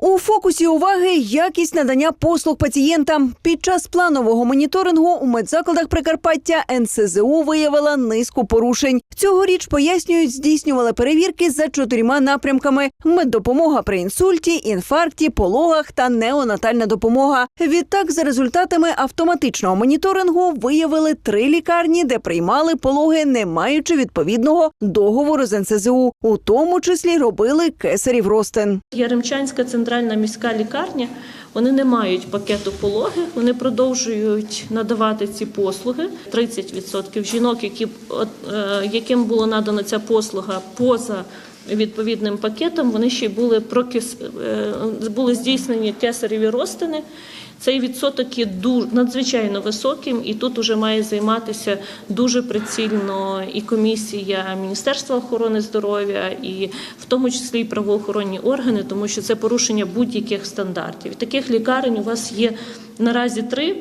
У фокусі уваги якість надання послуг пацієнтам. Під час планового моніторингу у медзакладах Прикарпаття НСЗУ виявила низку порушень. Цьогоріч пояснюють, здійснювали перевірки за чотирма напрямками: меддопомога при інсульті, інфаркті, пологах та неонатальна допомога. Відтак, за результатами автоматичного моніторингу, виявили три лікарні, де приймали пологи, не маючи відповідного договору з НСЗУ, у тому числі робили кесарів ростин. Яремчанська центральна міська лікарня. Вони не мають пакету пологи, вони продовжують надавати ці послуги. 30% жінок, які, е, яким було надана ця послуга поза відповідним пакетом, вони ще й були, прокис, е, були здійснені кесареві розтини. Цей відсоток є надзвичайно високим, і тут уже має займатися дуже прицільно і комісія Міністерства охорони здоров'я, і в тому числі і правоохоронні органи, тому що це порушення будь-яких стандартів. Таких лікарень у вас є наразі три.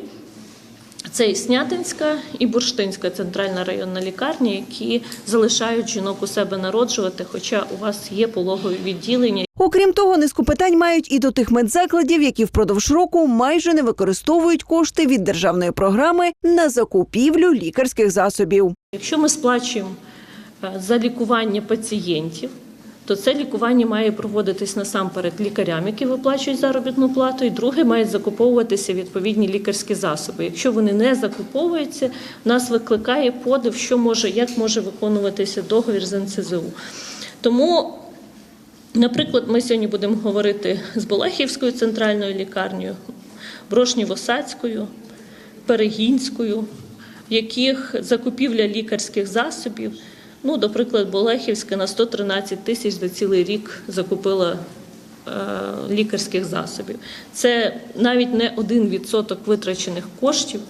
Це і Снятинська і Бурштинська центральна районна лікарня, які залишають жінок у себе народжувати, хоча у вас є пологові відділення. Окрім того, низку питань мають і до тих медзакладів, які впродовж року майже не використовують кошти від державної програми на закупівлю лікарських засобів. Якщо ми сплачуємо е, за лікування пацієнтів, то це лікування має проводитись насамперед лікарям, які виплачують заробітну плату, і друге мають закуповуватися відповідні лікарські засоби. Якщо вони не закуповуються, нас викликає подив, що може, як може виконуватися договір з НСЗУ. Тому Наприклад, ми сьогодні будемо говорити з Болехівською центральною лікарнею, Брошнєво-Сацькою, Перегінською, в яких закупівля лікарських засобів, ну, до прикладу, Болехівська на 113 тисяч за цілий рік закупила е, лікарських засобів. Це навіть не один відсоток витрачених коштів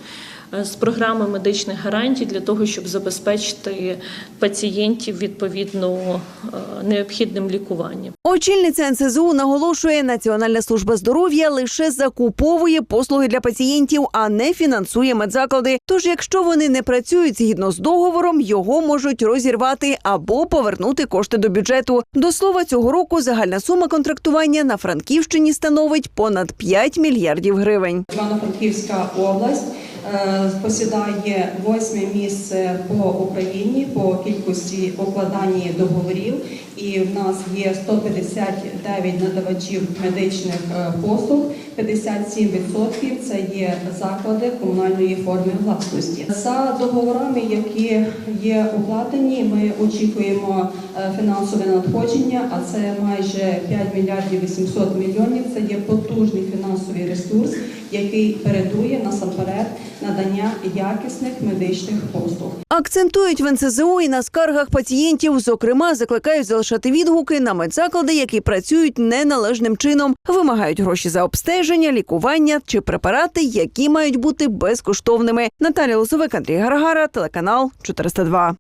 з програми медичних гарантій для того, щоб забезпечити пацієнтів відповідно е, необхідним лікуванням. Очільниця НСЗУ наголошує, Національна служба здоров'я лише закуповує послуги для пацієнтів, а не фінансує медзаклади. Тож, якщо вони не працюють згідно з договором, його можуть розірвати або повернути кошти до бюджету. До слова, цього року загальна сума контрактування на Франківщині становить понад 5 мільярдів гривень. Івано-Франківська область е, посідає восьме місце по Україні по кількості укладання договорів, і в нас є 159 надавачів медичних е, послуг. 57% це є заклади комунальної форми власності. За договорами, які є укладені, ми очікуємо е, фінансове надходження, а це майже 5 мільярдів 800 мільйонів. Це є потужний фінансовий ресурс, який передує насамперед надання якісних медичних послуг. Акцентують в НСЗУ і на скаргах пацієнтів. Зокрема, закликають залишати відгуки на медзаклади, які працюють неналежним чином, вимагають гроші за обстеження, лікування чи препарати, які мають бути безкоштовними. Наталя Лосовик, Андрій Гаргара, телеканал 402.